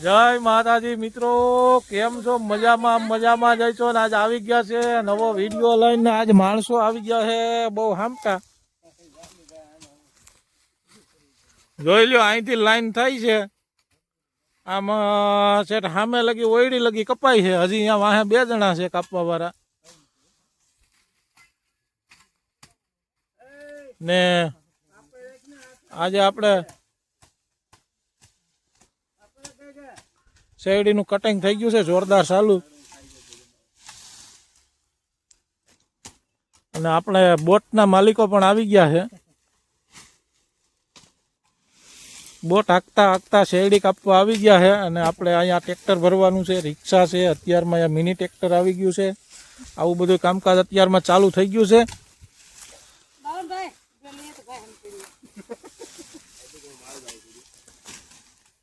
જય માતાજી મિત્રો, કેમ છો? મજામાં મજામાં જઈ છો ને? આજ આવી ગયા છે. નવો વીડિયો લઈને આજ માણસો આવી ગયા છે. બહુ હામટા. જોઈ લ્યો, અહીંથી લાઈન થાય છે. આમ છેટ સામે લગી, ઓયડી લગી કપાઈ છે. હજી અહીંયા વાહે બે જણા છે કાપવા વાળા ને આજે આપણે શેરડીનું કટિંગ થઈ ગયું છે, જોરદાર ચાલુ. અને આપણે બોટના માલિકો પણ આવી ગયા છે. બોટ હાંકતા હાંકતા શેરડી કાપવા આવી ગયા છે અને આપણે અહીંયા ટ્રેક્ટર ભરવાનું છે, રિક્ષા છે, અત્યારમાં અહીંયા મિની ટ્રેક્ટર આવી ગયું છે. આવું બધું કામકાજ અત્યારમાં ચાલુ થઈ ગયું છે.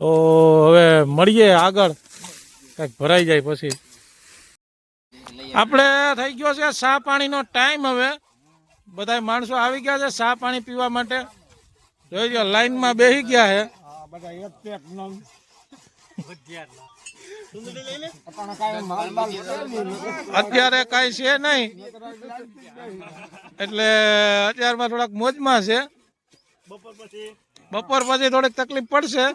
તો હવે મળીએ આગળ. કંઈક ભરાઈ જાય પછી. આપણે થઈ ગયો છે ચા પાણીનો ટાઈમ હવે. બધા માણસો આવી ગયા છે ચા પાણી પીવા માટે. જોઈ લો લાઈનમાં બેસી ગયા છે અત્યારે કાંઈ છે નહીં. એટલે અત્યારમાં થોડાક મોજમાં છે. બપોર પછી થોડીક તકલીફ પડશે.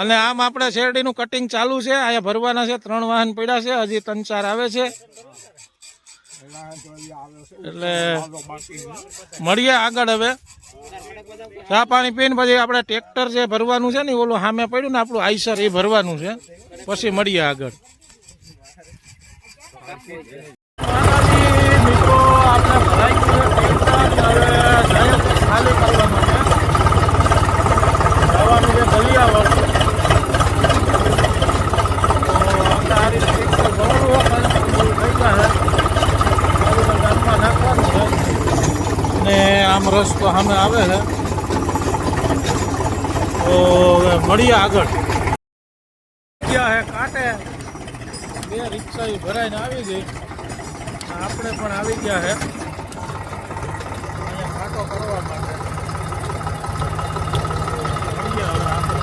અને આમ આપણે શેરડીનું કટિંગ ચાલુ છે. અહીંયા ભરવાના છે. ત્રણ વાહન પડ્યા છે. હજી ત્રણ ચાર આવે છે. એટલે મળીએ આગળ હવે. ચા પાણી પીને પછી આપણે ટ્રેક્ટર જે ભરવાનું છે ને ઓલું સામે પડ્યું ને, આપણું આઈસર એ ભરવાનું છે. પછી મળીએ આગળ. મિત્રો, આપણે ગયું છે ટ્રેક્ટર, હવે જાય છે ખાલી કરવા માટે જવાનું છે દલિયાવળ તો આપણે આ રીતે ટ્રેક્ટર ભરવાનું હોય, કારણ કે બધું થઈ જાય છે. બધું ગામમાં નાખવાનું છે ને તો સામે આવે છે. તો હવે મળીએ આગળ. ગયા હે? કાંટે? બે રિક્ષા ભરાઈને આવી ગઈ. આપણે પણ આવી ગયા હે. અહીંયા કાંટો કરવા માટે મળીએ હવે આગળ.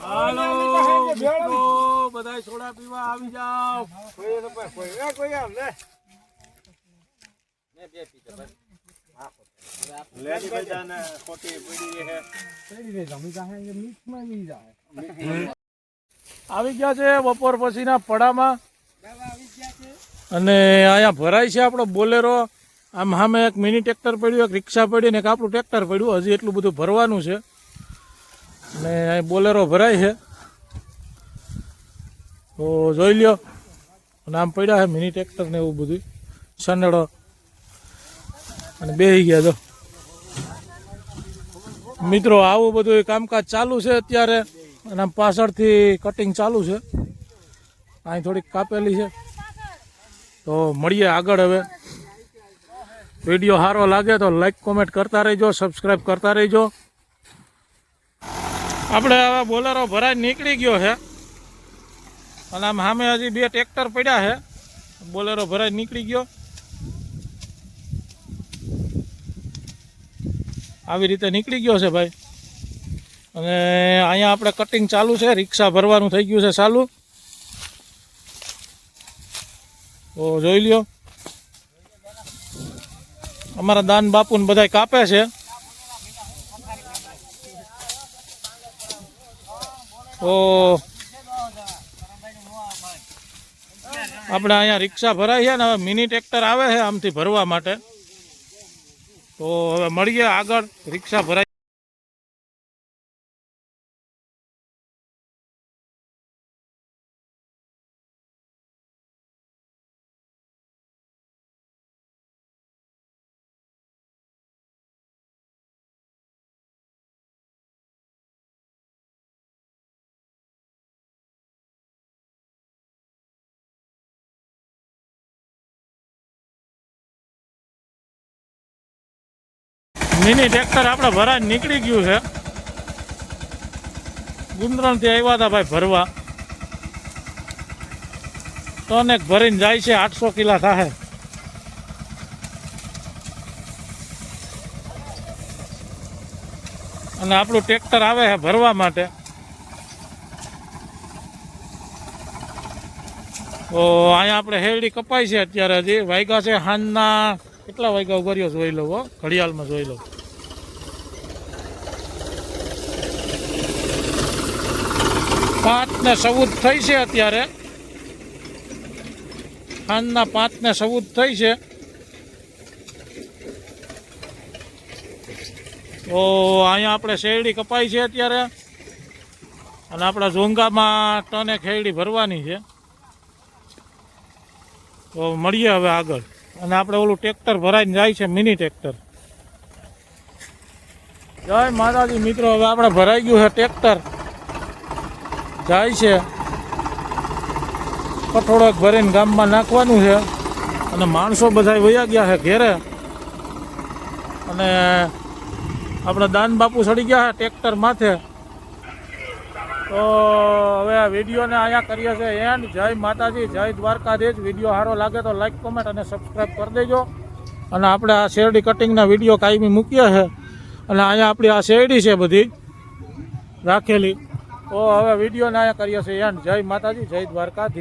હાલો બધા સોડા પીવા આવી જાઓ. આવી ગયા છે બપોર પછીના પડામાં. અને અહીંયા ભરાય છે આપણો બોલેરો. આમ સામે એક મિની ટ્રેક્ટર પડ્યું, એક રિક્ષા પડી ને એક આપણું ટ્રેક્ટર પડ્યું. હજી એટલું બધું ભરવાનું છે. ને અહીં બોલેરો ભરાય છે. તો જોઈ લ્યો. અને આમ પડ્યા છે મિની ટ્રેક્ટર ને એવું બધું સનડો અને બેસી ગયા જો. મિત્રો, આવું બધું કામકાજ ચાલુ છે અત્યારે. અને આમ પાછળથી કટિંગ ચાલુ છે. અહીં થોડીક કાપેલી છે. તો મળીએ આગળ હવે. વીડિયો સારો લાગે તો લાઈક કોમેન્ટ કરતા રહેજો સબસ્ક્રાઈબ કરતા રહેજો. આપણે હવે બોલેરો ભરાઈ નીકળી ગયો છે. અને આમ સામે હજી બે ટ્રેક્ટર પડ્યા છે. બોલેરો ભરાઈ નીકળી ગયો. આવી રીતે નીકળી ગયો છે ભાઈ. અને અહીંયા આપણે કટિંગ ચાલુ છે. રિક્ષા ભરવાનું થઈ ગયું છે ચાલુ. તો જોઈ લ્યો. અમારા દાન બાપુને બધા કાપે છે. તો આપણે અહીંયા રિક્ષા ભરાય છે ને હવે મિની ટ્રેક્ટર આવે છે આમથી ભરવા માટે. તો હવે મળીએ આગળ. રિક્ષા ભરાય મિની ટ્રેક્ટર આપણે ભરાય નીકળી ગયું છે. ગુંદરણથી આવ્યા હતા ભાઈ ભરવા. ટનેક ભરીને જાય છે, આઠસો કિલા થાય અને આપણું ટ્રેક્ટર આવે છે ભરવા માટે. તો અહીંયા આપણે હેરડી કપાય છે અત્યારે હજી. વાયગા છે હાંજના કેટલા વાગ્યા ઉભર્યો જોઈ લો ઘડિયાળમાં જોઈ લો. પાંચ ને ચૌદ થઈ છે અત્યારે. સાંજના પાંચ ને ચૌદ થઈ છે. તો અહીંયા આપણે શેરડી કપાઈ છે અત્યારે. અને આપણા ઝોંગામાં ટને ખેરડી ભરવાની છે. તો મળીએ હવે આગળ. અને આપણે ઓલું ટ્રેક્ટર ભરાઈને જાય છે, મિની ટ્રેક્ટર. જય માતાજી, મિત્રો, હવે આપણે ભરાઈ ગયું છે ટ્રેક્ટર. જાય છે. કઠોળક ભરીને ગામમાં નાખવાનું છે. અને માણસો બધા વયા ગયા છે ઘેરે. અને આપણે દાન બાપુ સડી ગયા છે ટ્રેક્ટર માથે. તો હવે આ વિડીયોને અહીંયા કરીએ છીએ એન્ડ જય માતાજી, જય દ્વારકાધીશ. વીડિયો સારો લાગે તો લાઈક કોમેન્ટ અને સબસ્ક્રાઈબ કરી દેજો. અને આપણે આ શેરડી કટિંગના વીડિયો કાયમી મૂકીએ છે અને અહીંયા આપણી આ શેરડી છે બધી રાખેલી. તો હવે વિડીયોને અહીંયા કરીએ છીએ એન્ડ જય માતાજી, જય દ્વારકાધીશ.